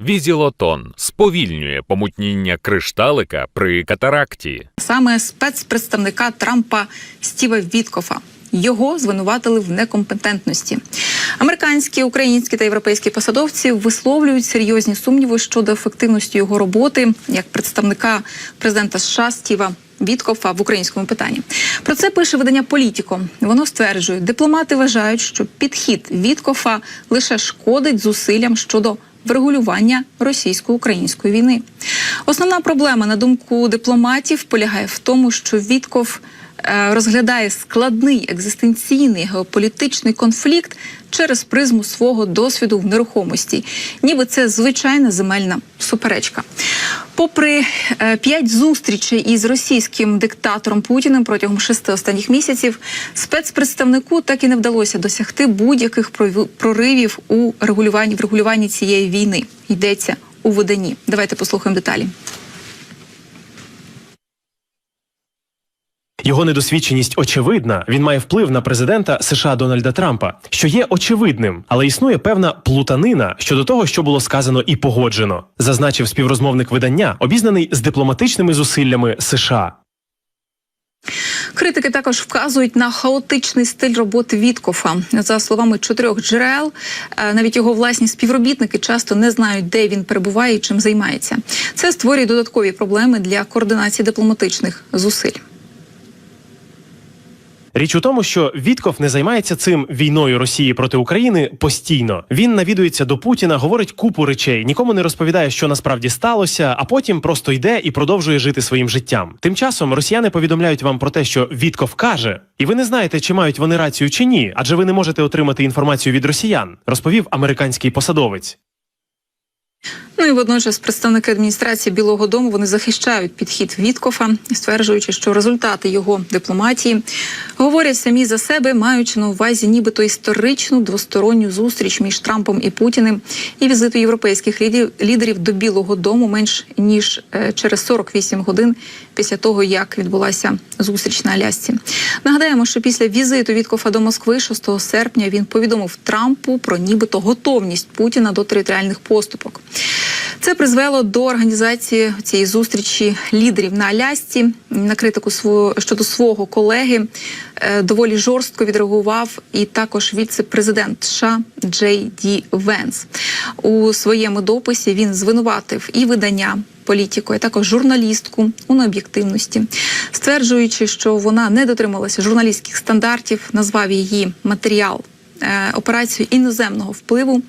Візілотон сповільнює помутніння кришталика при катаракті. саме спецпредставника Трампа Стіва Віткофа. Його звинуватили в некомпетентності. Американські, українські та європейські посадовці висловлюють серйозні сумніви щодо ефективності його роботи як представника президента США Стіва Віткофа в українському питанні. Про це пише видання Політіко. Воно стверджує, дипломати вважають, що підхід Віткофа лише шкодить зусиллям щодо врегулювання російсько-української війни. Основна проблема, на думку дипломатів, полягає в тому, що Вітков е, розглядає складний екзистенційний геополітичний конфлікт через призму свого досвіду в нерухомості, ніби це звичайна земельна суперечка. Попри е, п'ять зустрічей із російським диктатором Путіним протягом шести останніх місяців, спецпредставнику так і не вдалося досягти будь-яких проривів у регулюванні в регулюванні цієї війни. Йдеться у виданні. Давайте послухаємо деталі. Його недосвідченість очевидна. Він має вплив на президента США Дональда Трампа, що є очевидним, але існує певна плутанина щодо того, що було сказано і погоджено, зазначив співрозмовник видання, обізнаний з дипломатичними зусиллями США. Критики також вказують на хаотичний стиль роботи Віткофа. За словами чотирьох джерел, е, навіть його власні співробітники часто не знають, де він перебуває і чим займається. Це створює додаткові проблеми для координації дипломатичних зусиль. Річ у тому, що Вітков не займається цим війною Росії проти України постійно. Він навідується до Путіна, говорить купу речей, нікому не розповідає, що насправді сталося, а потім просто йде і продовжує жити своїм життям. Тим часом росіяни повідомляють вам про те, що Вітков каже, і ви не знаєте, чи мають вони рацію чи ні, адже ви не можете отримати інформацію від росіян, розповів американський посадовець. Ну і водночас представники адміністрації Білого Дому вони захищають підхід Віткофа, стверджуючи, що результати його дипломатії говорять самі за себе, маючи на увазі нібито історичну двосторонню зустріч між Трампом і Путіним і візиту європейських лідерів, до Білого Дому менш ніж е, через 48 годин після того, як відбулася зустріч на Алясці. Нагадаємо, що після візиту Віткофа до Москви 6 серпня він повідомив Трампу про нібито готовність Путіна до територіальних поступок. Це призвело до організації цієї зустрічі лідерів на Алясці. На критику свого щодо свого колеги е, доволі жорстко відреагував і також віце-президент США Джей Ді Венс. У своєму дописі він звинуватив і видання. Політику, а також журналістку у необ'єктивності, стверджуючи, що вона не дотрималася журналістських стандартів, назвав її матеріал е, операцію іноземного впливу.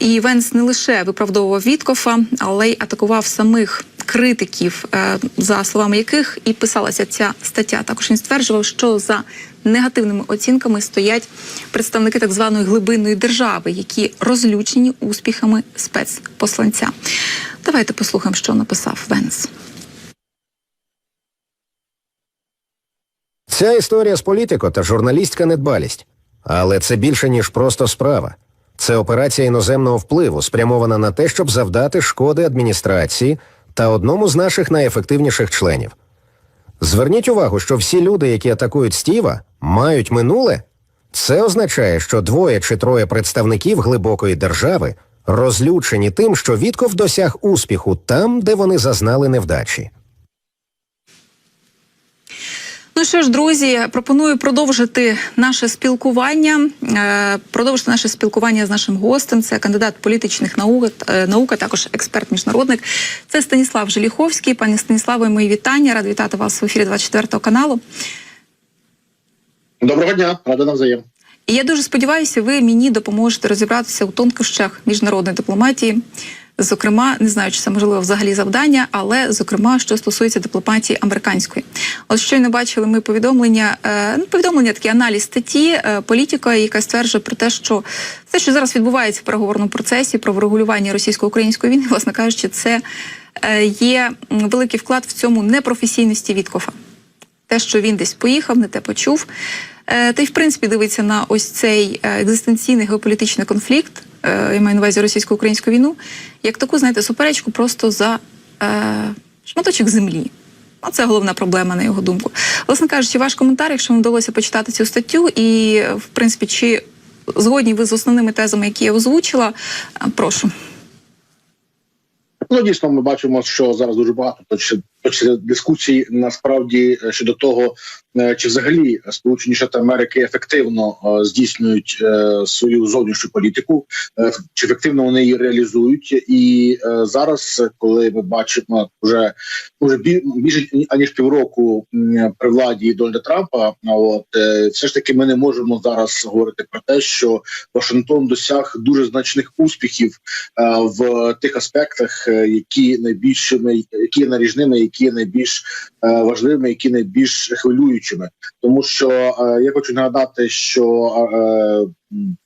І Венс не лише виправдовував Віткофа, але й атакував самих критиків, е, за словами яких і писалася ця стаття. Також він стверджував, що за негативними оцінками стоять представники так званої глибинної держави, які розлючені успіхами спецпосланця. Давайте послухаємо, що написав Венс. Ця історія з політико та журналістська недбалість. Але це більше, ніж просто справа. Це операція іноземного впливу, спрямована на те, щоб завдати шкоди адміністрації та одному з наших найефективніших членів. Зверніть увагу, що всі люди, які атакують Стіва, мають минуле. Це означає, що двоє чи троє представників глибокої держави розлючені тим, що Вітков досяг успіху там, де вони зазнали невдачі. Ну що ж, друзі, пропоную продовжити наше спілкування. е, Продовжити наше спілкування з нашим гостем. Це кандидат політичних наук, е, наук, а також експерт міжнародник. Це Станіслав Желіховський. Пані Станіславе, мої вітання. Рад вітати вас в ефірі 24 каналу. Доброго дня, рада навзаєм. І я дуже сподіваюся, ви мені допоможете розібратися у тонкощах міжнародної дипломатії. Зокрема, не знаю, чи це можливо взагалі завдання, але зокрема, що стосується дипломатії американської. От щойно бачили ми повідомлення, е, ну повідомлення такий аналіз статті е, політика, яка стверджує про те, що все, що зараз відбувається в переговорному процесі про врегулювання російсько-української війни, власне кажучи, це е, є великий вклад в цьому непрофесійності Віткофа те, що він десь поїхав, не те почув. Та й в принципі дивиться на ось цей екзистенційний геополітичний конфлікт, я маю на увазі російсько-українську війну, як таку, знаєте, суперечку просто за е, шматочок землі. Оце головна проблема, на його думку. Власне кажучи, ваш коментар, якщо вам вдалося почитати цю статтю, і в принципі, чи згодні ви з основними тезами, які я озвучила, е, прошу. Ну дійсно, ми бачимо, що зараз дуже багато точно дискусій насправді е, щодо того, е, чи взагалі Сполучені Штати Америки ефективно е, здійснюють свою зовнішню політику, чи ефективно вони її реалізують. І зараз, коли ми бачимо вже вже бі- більше аніж півроку при владі Дональда Трампа, от все ж таки ми не можемо зараз говорити про те, що Вашингтон досяг дуже значних успіхів в тих аспектах, які найбільшими, які наріжними, які є найбільш е, важливими, які найбільш хвилюючими, тому що е, я хочу нагадати, що е,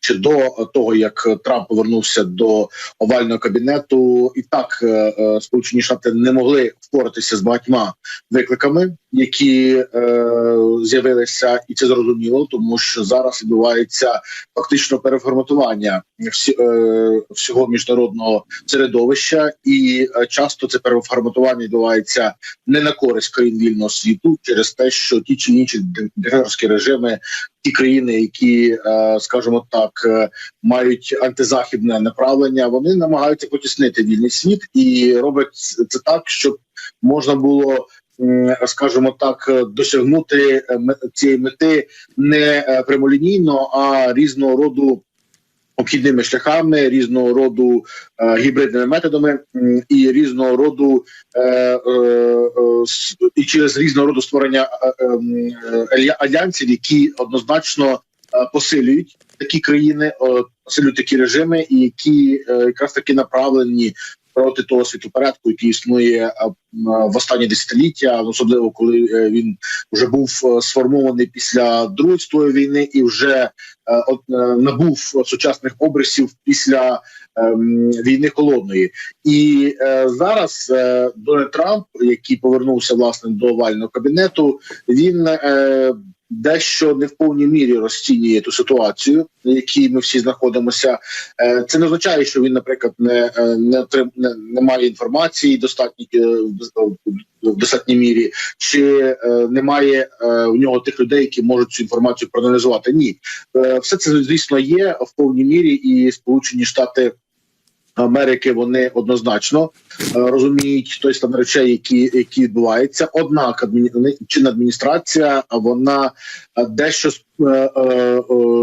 чи до того як Трамп повернувся до овального кабінету, і так е, е, Сполучені Штати не могли впоратися з багатьма викликами, які е, з'явилися, і це зрозуміло, тому що зараз відбувається фактично переформатування всі, е, всього міжнародного середовища, і е, часто це переформатування відбувається не на користь країн вільного світу через те, що ті чи інші диктаторські режими, ті країни, які, е, скажімо так, е, мають антизахідне направлення, вони намагаються потіснити вільний світ і роблять це так, щоб можна було. Скажімо так, е, досягнути цієї мети не прямолінійно, а різного роду обхідними шляхами, різного роду е, гібридними методами і різного роду е, е, е, і через різного роду створення е, е, альянсів, які однозначно посилюють такі країни, посилюють такі режими, і які якраз таки направлені. Проти того світопорядку, який існує е, в останні десятиліття, особливо коли е, він вже був е, сформований після другої світової війни і вже от, набув сучасних обрисів після війни холодної. І зараз Дональд Трамп, який повернувся власне до овального кабінету, він дещо не в повній мірі розцінює ту ситуацію, в якій ми всі знаходимося. Е, це не означає, що він, наприклад, не, е, не, не, не має інформації достатньо е, в достатній мірі, чи немає в нього тих людей, які можуть цю інформацію проаналізувати. Ні, все це звісно є в повній мірі, і Сполучені Штати. Америки вони однозначно е, розуміють той стан речей, які які відбуваються. Однак адміні... чинна адміністрація вона е, дещо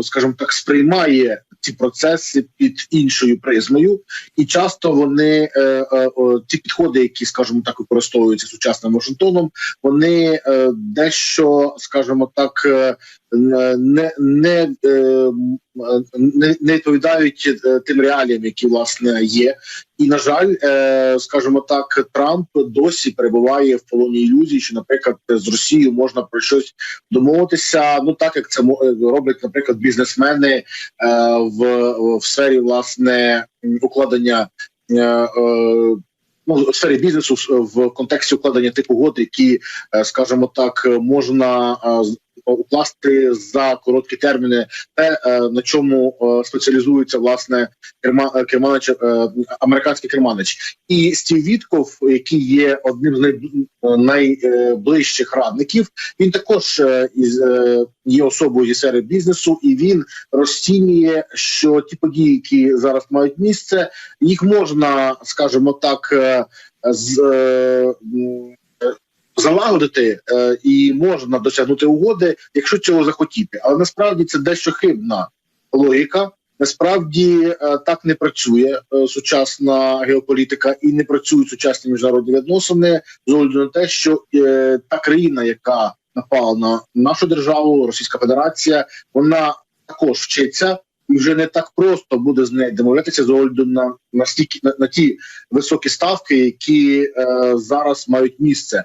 скажімо так сприймає ці процеси під іншою призмою, і часто вони е, е, ті підходи, які скажімо так використовуються сучасним Вашингтоном, вони е, дещо, скажімо так, е, не не, е, не, відповідають е, тим реаліям, які власне є. І на жаль, е, скажімо так, Трамп досі перебуває в полоні ілюзій, що, наприклад, з Росією можна про щось домовитися. Ну так як це е, роблять, наприклад, бізнесмени е, в, в сфері власне укладення. е, е, Ну, в сфері бізнесу в контексті укладення тих угод, які, скажімо так, можна укласти за короткі терміни, те е, на чому е, спеціалізується власне керма е, керманич, американський керманич, і Стів Вітков, який є одним з най, найближчих радників, він також є особою зі сфери бізнесу, і він розцінює, що ті події, які зараз мають місце, їх можна, скажімо так, з залагодити е, і можна досягнути угоди, якщо цього захотіти. Але насправді це дещо хибна логіка. Насправді е, так не працює е, сучасна геополітика і не працюють сучасні міжнародні відносини з огляду на те, що е, та країна, яка напала на нашу державу, Російська Федерація, вона також вчиться. І вже не так просто буде з нею домовлятися з огляду на, на, стільки, на, на ті високі ставки, які е, зараз мають місце.